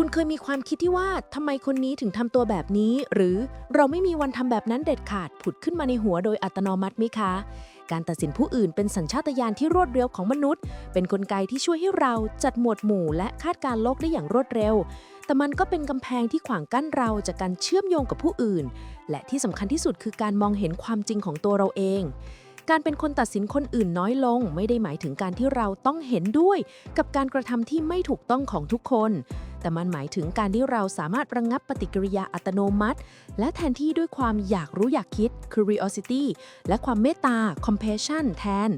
คุณเคยมีความคิดที่ว่าทำไมคนนี้ถึงทำตัวแบบนี้ หรือเราไม่มีวันทำแบบนั้นเด็ดขาดผุดขึ้นมาในหัวโดยอัตโนมัติไหมคะ การตัดสินผู้อื่นเป็นสัญชาตญาณที่รวดเร็วของมนุษย์ เป็นนกลไกที่ช่วยให้เราจัดหมวดหมู่และคาดการณ์โลกได้อย่างรวดเร็ว แต่มันก็เป็นกำแพงที่ขวางกั้นเราจากการเชื่อมโยงกับผู้อื่น และที่สำคัญที่สุดคือการมองเห็นความจริงของตัวเราเองการเป็นคนตัดสินคนอื่นน้อยลง ไม่ได้หมายถึงการที่เราต้องเห็นด้วย กับการกระทำที่ไม่ถูกต้องของทุกคน แต่มันหมายถึงการที่เราสามารถระงงับปฏิกิริยาอัตโนมัติ และแทนที่ด้วยความอยากรู้อยากคิด curiosity และความเมตตา compassion แทน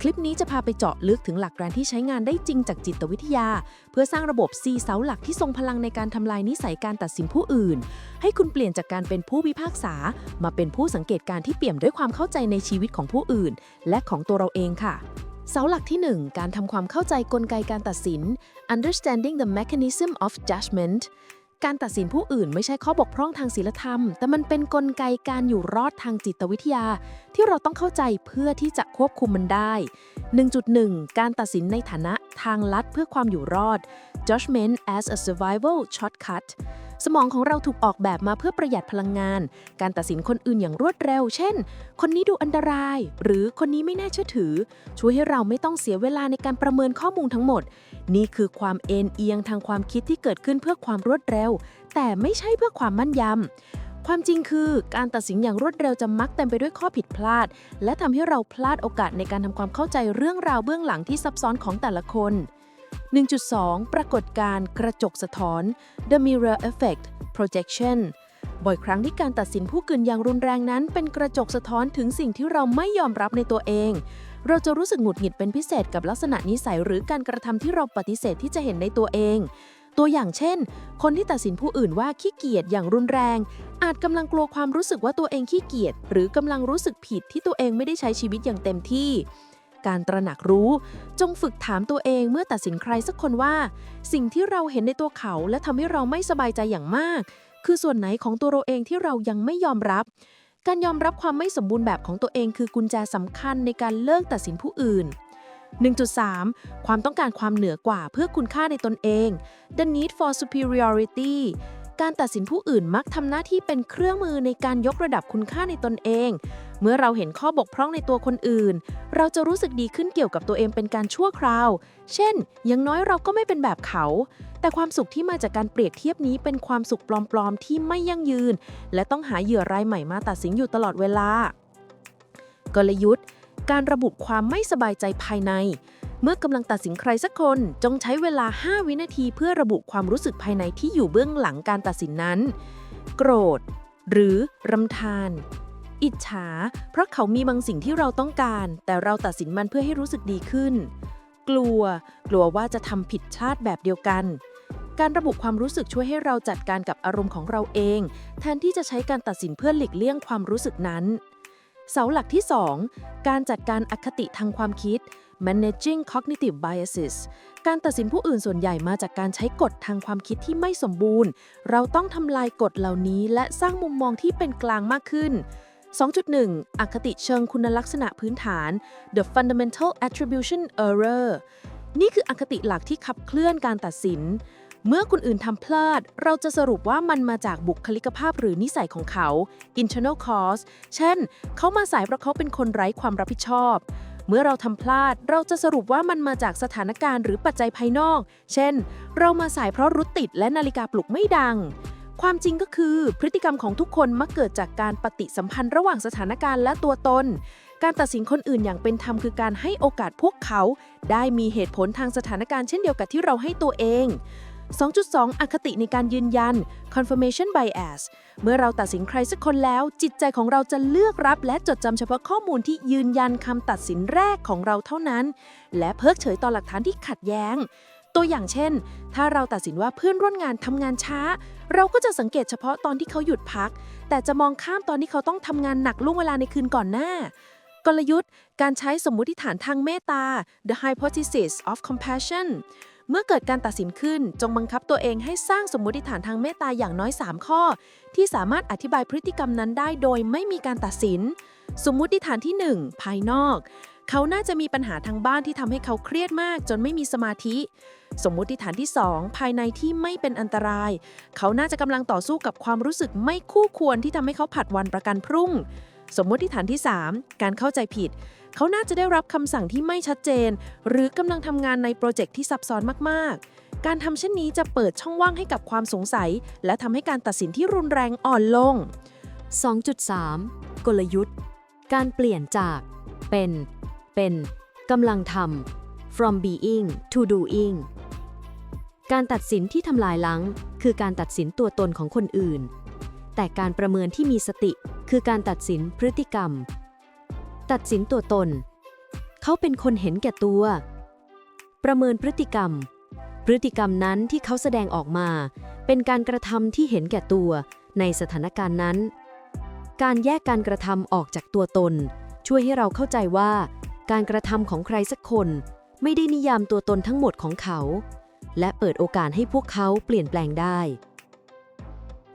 คลิปนี้จะพาไปเจาะลึกถึงหลักการที่ใช้งานได้จริงจากจิตวิทยา เพื่อสร้างระบบ C เสาหลักที่ทรงพลังในการทำลายนิสัยการตัดสินผู้อื่น ให้คุณเปลี่ยนจากการเป็นผู้พิพากษา มาเป็นผู้สังเกตการณ์ที่เปี่ยมด้วยความเข้าใจในชีวิตของผู้อื่น และของตัวเราเองค่ะ เสาหลักที่ 1 การทำความเข้าใจกลไกการตัดสิน understanding the mechanism of judgment การตัดสินผู้อื่นไม่ใช่ข้อบกพร่องทางศีลธรรม แต่มันเป็นกลไกการอยู่รอดทางจิตวิทยา ที่เราต้องเข้าใจเพื่อที่จะควบคุมมันได้ 1.1 การตัดสินในฐานะทางลัดเพื่อความอยู่รอด judgment as a survival shortcut สมองของเราถูกออกแบบมาเพื่อประหยัดพลังงาน การตัดสินคนอื่นอย่างรวดเร็ว เช่น คนนี้ดูอันตราย หรือคนนี้ไม่น่าเชื่อถือ ช่วยให้เราไม่ต้องเสียเวลาในการประเมินข้อมูลทั้งหมด นี่คือความเอ็นเอียงทางความคิดที่เกิดขึ้นเพื่อความรวดเร็ว แต่ไม่ใช่เพื่อความมั่นยำความจริงคือการตัดสินอย่างรวดเร็วจะมักเต็มไปด้วยข้อผิดพลาด และทำให้เราพลาดโอกาสในการทำความเข้าใจเรื่องราวเบื้องหลังที่ซับซ้อนของแต่ละคน 1.2 ปรากฏการกระจกสะท้อน The Mirror Effect Projection บ่อยครั้งที่การตัดสินผู้อื่นอย่างรุนแรงนั้น เป็นกระจกสะท้อนถึงสิ่งที่เราไม่ยอมรับในตัวเอง เราจะรู้สึกหงุดหงิดเป็นพิเศษกับลักษณะนิสัยหรือการกระทำที่เราปฏิเสธที่จะเห็นในตัวเอง ตัวอย่างเช่น คนที่ตัดสินผู้อื่นว่าขี้เกียจอย่างรุนแรง อาจกำลังกลัวความรู้สึกว่าตัวเองขี้เกียจหรือกำลังรู้สึกผิดที่ตัวเองไม่ได้ใช้ชีวิตอย่างเต็มที่ การตระหนักรู้ จงฝึกถามตัวเองเมื่อตัดสินใครสักคนว่า สิ่งที่เราเห็นในตัวเขาและทำให้เราไม่สบายใจอย่างมาก คือส่วนไหนของตัวเราเองที่เรายังไม่ยอมรับ การยอมรับความไม่สมบูรณ์แบบของตัวเองคือกุญแจสำคัญในการเลิกตัดสินผู้อื่น 1.3 ความต้องการความเหนือกว่าเพื่อคุณค่าในตนเอง the need for superiority การตัดสินผู้อื่นมักทำหน้าที่เป็นเครื่องมือในการยกระดับคุณค่าในตนเอง เมื่อเราเห็นข้อบกพร่องในตัวคนอื่น เราจะรู้สึกดีขึ้นเกี่ยวกับตัวเองเป็นการชั่วคราว เช่น อย่างน้อยเราก็ไม่เป็นแบบเขา แต่ความสุขที่มาจากการเปรียบเทียบนี้เป็นความสุขปลอมๆ ที่ไม่ยั่งยืน และต้องหาเหยื่อรายใหม่มาตัดสินอยู่ตลอดเวลา กลยุทธ์ การระบุความไม่สบายใจภายใน เมื่อกำลังตัดสินใครสักคน จงใช้เวลา 5 วินาที เพื่อระบุความรู้สึกภายในที่อยู่เบื้องหลังการตัดสินนั้น โกรธ หรือรำทาน อิจฉา เพราะเขามีบางสิ่งที่เราต้องการ แต่เราตัดสินมันเพื่อให้รู้สึกดีขึ้น กลัว กลัวว่าจะทำผิดชาติแบบเดียวกัน การระบุความรู้สึกช่วยให้เราจัดการกับอารมณ์ของเราเอง แทนที่จะใช้การตัดสินเพื่อหลีกเลี่ยงความรู้สึกนั้น เสาหลักที่ 2 การจัดการอคติทางความคิด managing cognitive biases การตัดสินผู้อื่นส่วนใหญ่มาจากการใช้กฎทางความคิดที่ไม่สมบูรณ์ เราต้องทำลายกฎเหล่านี้และสร้างมุมมองที่เป็นกลางมากขึ้น 2.1 อคติเชิงคุณลักษณะพื้นฐาน the fundamental attribution error นี่คืออคติหลักที่ขับเคลื่อนการตัดสิน เมื่อคนอื่นทำพลาด เราจะสรุปว่ามันมาจากบุคลิกภาพหรือนิสัยของเขา internal cause เช่น เขามาสายเพราะเขาเป็นคนไร้ความรับผิดชอบ เมื่อเราทำพลาด เราจะสรุปว่ามันมาจากสถานการณ์หรือปัจจัยภายนอก เช่น เรามาสายเพราะรถติดและนาฬิกาปลุกไม่ดัง ความจริงก็คือ พฤติกรรมของทุกคนมักเกิดจากการปฏิสัมพันธ์ระหว่างสถานการณ์และตัวตน การตัดสินคนอื่นอย่างเป็นธรรมคือการให้โอกาสพวกเขา ได้มีเหตุผลทางสถานการณ์เช่นเดียวกับที่เราให้ตัวเอง 2.2 อคติในการยืนยัน confirmation bias เมื่อเราตัดสินใครสักคนแล้ว จิตใจของเราจะเลือกรับ และจดจำเฉพาะข้อมูลที่ยืนยันคำตัดสินแรกของเราเท่านั้น และเพิกเฉยต่อหลักฐานที่ขัดแย้ง ตัวอย่างเช่น ถ้าเราตัดสินว่าเพื่อนร่วมงานทำงานช้า เราก็จะสังเกตเฉพาะตอนที่เขาหยุดพัก แต่จะมองข้ามตอนที่เขาต้องทำงานหนักล่วงเวลาในคืนก่อนหน้า กลยุทธ์ การใช้สมมุติฐานทางเมตตา the hypothesis of compassion เมื่อเกิดการตัดสินขึ้นจงบังคับตัวเองให้สร้างสมมุติฐานทางเมตตาอย่างน้อย 3 ข้อ ที่สามารถอธิบายพฤติกรรมนั้นได้โดยไม่มีการตัดสิน สมมุติฐานที่ 1 ภายนอก เขาน่าจะมีปัญหาทางบ้านที่ทำให้เขาเครียดมากจนไม่มีสมาธิ สมมุติฐานที่ 2 ภายในที่ไม่เป็นอันตราย เขาน่าจะกำลังต่อสู้กับความรู้สึกไม่คู่ควรที่ทำให้เขาผัดวันประกันพรุ่ง สมมุติฐานที่ 3 การเข้าใจผิด เขาน่าจะได้รับคำสั่งที่ไม่ชัดเจน หรือกำลังทำงานในโปรเจกต์ที่ซับซ้อนมากๆการทำเช่นนี้จะเปิดช่องว่างให้กับความสงสัย และทำให้การตัดสินที่รุนแรงอ่อนลง 2.3 กลยุทธ์ การเปลี่ยนจากเป็น เป็นกำลังทำ from being to doing การตัดสินที่ทำลายล้างคือการตัดสินตัวตนของคนอื่น แต่การประเมินที่มีสติคือการตัดสินพฤติกรรม ตัดสินตัวตน เขาเป็นคนเห็นแก่ตัว ประเมินพฤติกรรม พฤติกรรมนั้นที่เขาแสดงออกมา เป็นการกระทำที่เห็นแก่ตัวในสถานการณ์นั้น การแยกการกระทำออกจากตัวตน ช่วยให้เราเข้าใจว่า การกระทำของใครสักคน ไม่ได้นิยามตัวตนทั้งหมดของเขา และเปิดโอกาสให้พวกเขาเปลี่ยนแปลงได้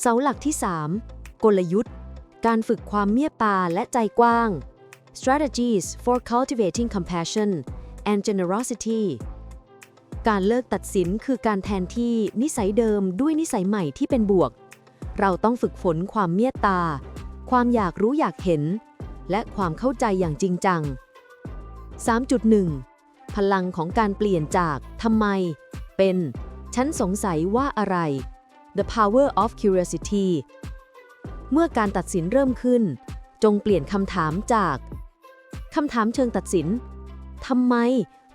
เสาหลักที่ 3 กลยุทธ์ การฝึกความเมตตาและใจกว้าง strategies for cultivating compassion and generosity การเลิกตัดสินคือการแทนที่นิสัยเดิมด้วยนิสัยใหม่ที่เป็นบวก เราต้องฝึกฝนความเมตตา ความอยากรู้อยากเห็น และความเข้าใจอย่างจริงจัง 3.1 พลังของการเปลี่ยนจากทำไม เป็น ฉันสงสัยว่าอะไร The power of curiosity เมื่อการตัดสินเริ่มขึ้น จงเปลี่ยนคำถามจากคำถามเชิงตัดสินทำไม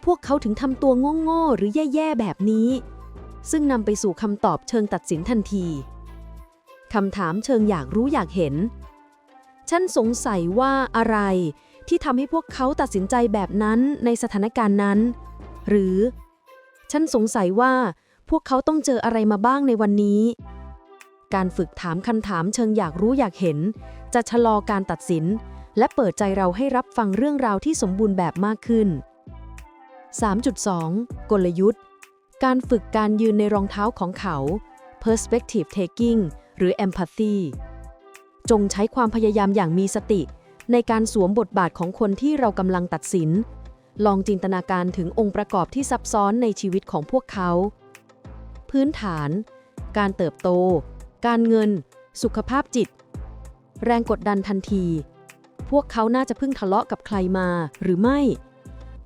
พวกเขาถึงทำตัวโง่ๆหรือแย่ๆแบบนี้ ซึ่งนำไปสู่คำตอบเชิงตัดสินทันทีคำถามเชิงอยากรู้อยากเห็น ฉันสงสัยว่าอะไร ที่ทำให้พวกเขาตัดสินใจแบบนั้นในสถานการณ์นั้น หรือ ฉันสงสัยว่าพวกเขาต้องเจออะไรมาบ้างในวันนี้ การฝึกถามคำถามเชิงอยากรู้อยากเห็น จะชะลอการตัดสิน และเปิดใจเราให้รับฟังเรื่องราวที่สมบูรณ์แบบมากขึ้น 3.2 กลยุทธ์ การฝึกการยืนในรองเท้าของเขา perspective taking หรือ empathy จงใช้ความพยายามอย่างมีสติ ในการสวมบทบาทของคนที่เรากำลังตัดสิน ลองจินตนาการถึงองค์ประกอบที่ซับซ้อนในชีวิตของพวกเขา พื้นฐาน การเติบโต การเงิน สุขภาพจิต แรงกดดันทันที พวกเขาน่าจะเพิ่งทะเลาะกับใครมาหรือไม่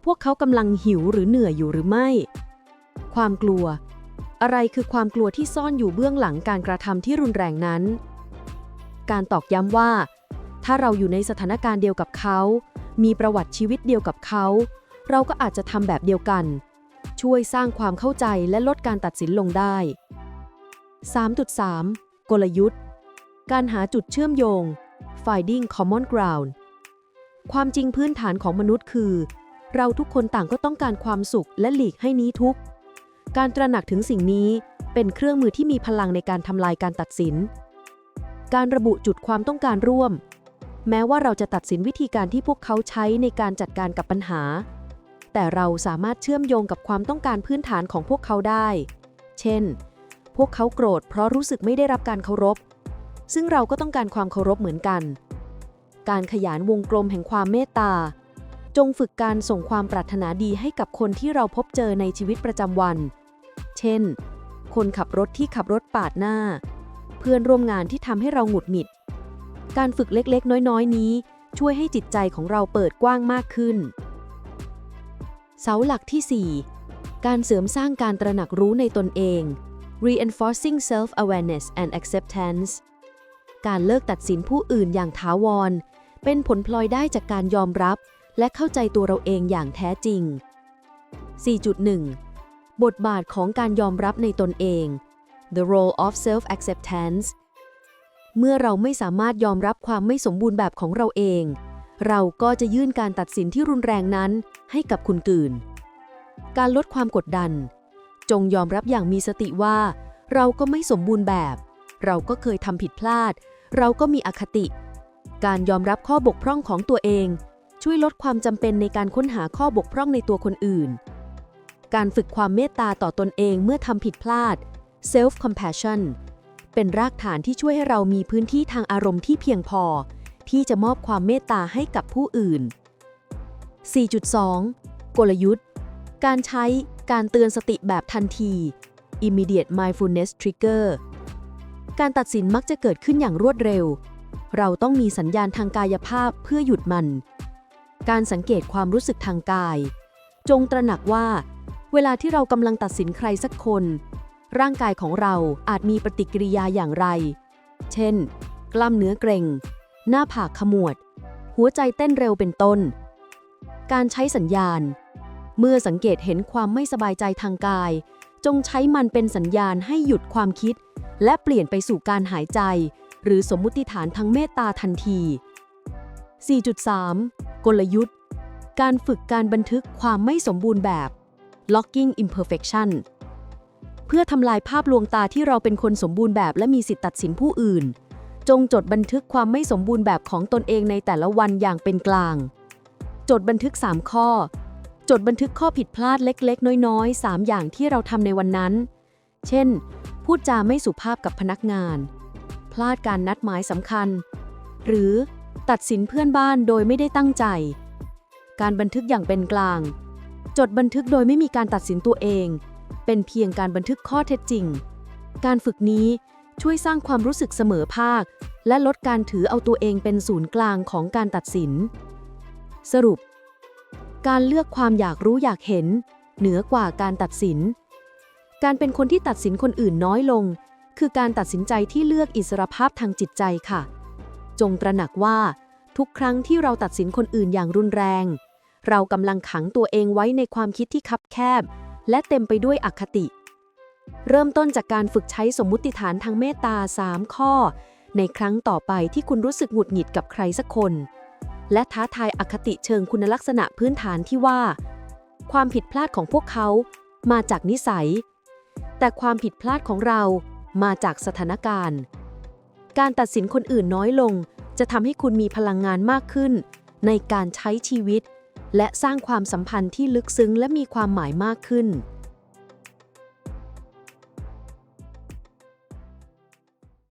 พวกเขากำลังหิวหรือเหนื่อยอยู่หรือไม่ ความกลัว อะไรคือความกลัวที่ซ่อนอยู่เบื้องหลังการกระทำที่รุนแรงนั้น การตอกย้ำว่า ถ้าเราอยู่ในสถานการณ์เดียวกับเขา มีประวัติชีวิตเดียวกับเขา เราก็อาจจะทำแบบเดียวกัน ช่วยสร้างความเข้าใจและลดการตัดสินลงได้ 3.3 กลยุทธ์ การหาจุดเชื่อมโยง finding common ground ความจริงพื้นฐานของมนุษย์คือ เราทุกคนต่างก็ต้องการความสุขและหลีกให้นี้ทุก การตระหนักถึงสิ่งนี้เป็นเครื่องมือที่มีพลังในการทำลายการตัดสิน การระบุจุดความต้องการร่วม แม้ว่าเราจะตัดสินวิธีการที่พวกเขาใช้ในการจัดการกับปัญหา แต่เราสามารถเชื่อมโยงกับความต้องการพื้นฐานของพวกเขาได้ เช่น พวกเขาโกรธเพราะรู้สึกไม่ได้รับการเคารพ ซึ่งเราก็ต้องการความเคารพเหมือนกัน การขยานวงกลมแห่งความเมตตา จงฝึกการส่งความปรารถนาดีให้กับคนที่เราพบเจอในชีวิตประจำวัน เช่น คนขับรถที่ขับรถปาดหน้า เพื่อนร่วมงานที่ทำให้เราหงุดหงิด การฝึกเล็กๆ น้อยๆ นี้ ช่วยให้จิตใจของเราเปิดกว้างมากขึ้น เสาหลักที่ 4 การเสริมสร้างการตระหนักรู้ในตนเอง reinforcing self-awareness and acceptance การเลิกตัดสินผู้อื่นอย่างถาวร เป็นผลพลอยได้จากการยอมรับ และเข้าใจตัวเราเองอย่างแท้จริง 4.1 บทบาทของการยอมรับในตนเอง the role of self-acceptance เมื่อเราไม่สามารถยอมรับความไม่สมบูรณ์แบบของเราเอง เราก็จะยื่นการตัดสินที่รุนแรงนั้นให้กับคนอื่นการลดความกดดัน จงยอมรับอย่างมีสติว่า เราก็ไม่สมบูรณ์แบบ เราก็เคยทำผิดพลาด เราก็มีอคติ การยอมรับข้อบกพร่องของตัวเอง ช่วยลดความจำเป็นในการค้นหาข้อบกพร่องในตัวคนอื่น การฝึกความเมตตาต่อตนเองเมื่อทำผิดพลาด self compassion เป็นรากฐานที่ช่วยให้เรามีพื้นที่ทางอารมณ์ที่เพียงพอ ที่จะมอบความเมตตาให้กับผู้อื่น 4.2 กลยุทธ์ การใช้การเตือนสติแบบทันที immediate mindfulness trigger การตัดสินมักจะเกิดขึ้นอย่างรวดเร็ว เราต้องมีสัญญาณทางกายภาพเพื่อหยุดมัน การสังเกตความรู้สึกทางกาย จงตระหนักว่า เวลาที่เรากำลังตัดสินใครสักคน ร่างกายของเราอาจมีปฏิกิริยาอย่างไร เช่น กล้ามเนื้อเกร็ง หน้าผากขมวด หัวใจเต้นเร็วเป็นต้น การใช้สัญญาณ เมื่อสังเกตเห็นความไม่สบายใจทางกาย จงใช้มันเป็นสัญญาณให้หยุดความคิด และเปลี่ยนไปสู่การหายใจ หรือสมมุติฐานทางเมตตาทันที 4.3 กลยุทธ์ การฝึกการบันทึกความไม่สมบูรณ์แบบ logging imperfection พื่อทำลายภาพลวงตาที่เราเป็นคนสมบูรณ์แบบและมีสิทธิตัดสินผู้อื่น จงจดบันทึกความไม่สมบูรณ์แบบของตนเองในแต่ละวันอย่างเป็นกลาง จดบันทึก 3 ข้อ จดบันทึกข้อผิดพลาดเล็ก ๆ น้อย ๆ 3 อย่างที่เราทำในวันนั้น เช่น พูดจาไม่สุภาพกับพนักงาน พลาดการนัดหมายสำคัญ หรือตัดสินเพื่อนบ้านโดยไม่ได้ตั้งใจ การบันทึกอย่างเป็นกลาง จดบันทึกโดยไม่มีการตัดสินตัวเอง เป็นเพียงการบันทึกข้อเท็จจริง การฝึกนี้ช่วยสร้างความรู้สึกเสมอภาค และลดการถือเอาตัวเองเป็นศูนย์กลางของการตัดสิน สรุป การเลือกความอยากรู้อยากเห็น เหนือกว่าการตัดสิน การเป็นคนที่ตัดสินคนอื่นน้อยลง คือการตัดสินใจที่เลือกอิสรภาพทางจิตใจค่ะ จงตระหนักว่า ทุกครั้งที่เราตัดสินคนอื่นอย่างรุนแรง เรากำลังขังตัวเองไว้ในความคิดที่คับแคบ และเต็มไปด้วยอคติ เริ่มต้นจากการฝึกใช้สมมุติฐานทางเมตตา 3 ข้อ ในครั้งต่อไปที่คุณรู้สึกหงุดหงิดกับใครสักคน และท้าทายอคติเชิงคุณลักษณะพื้นฐานที่ว่า ความผิดพลาดของพวกเขา มาจากนิสัย แต่ความผิดพลาดของเรามาจากสถานการณ์ การตัดสินคนอื่นน้อยลง จะทำให้คุณมีพลังงานมากขึ้น ในการใช้ชีวิต และสร้างความสัมพันธ์ที่ลึกซึ้งและมีความหมายมากขึ้น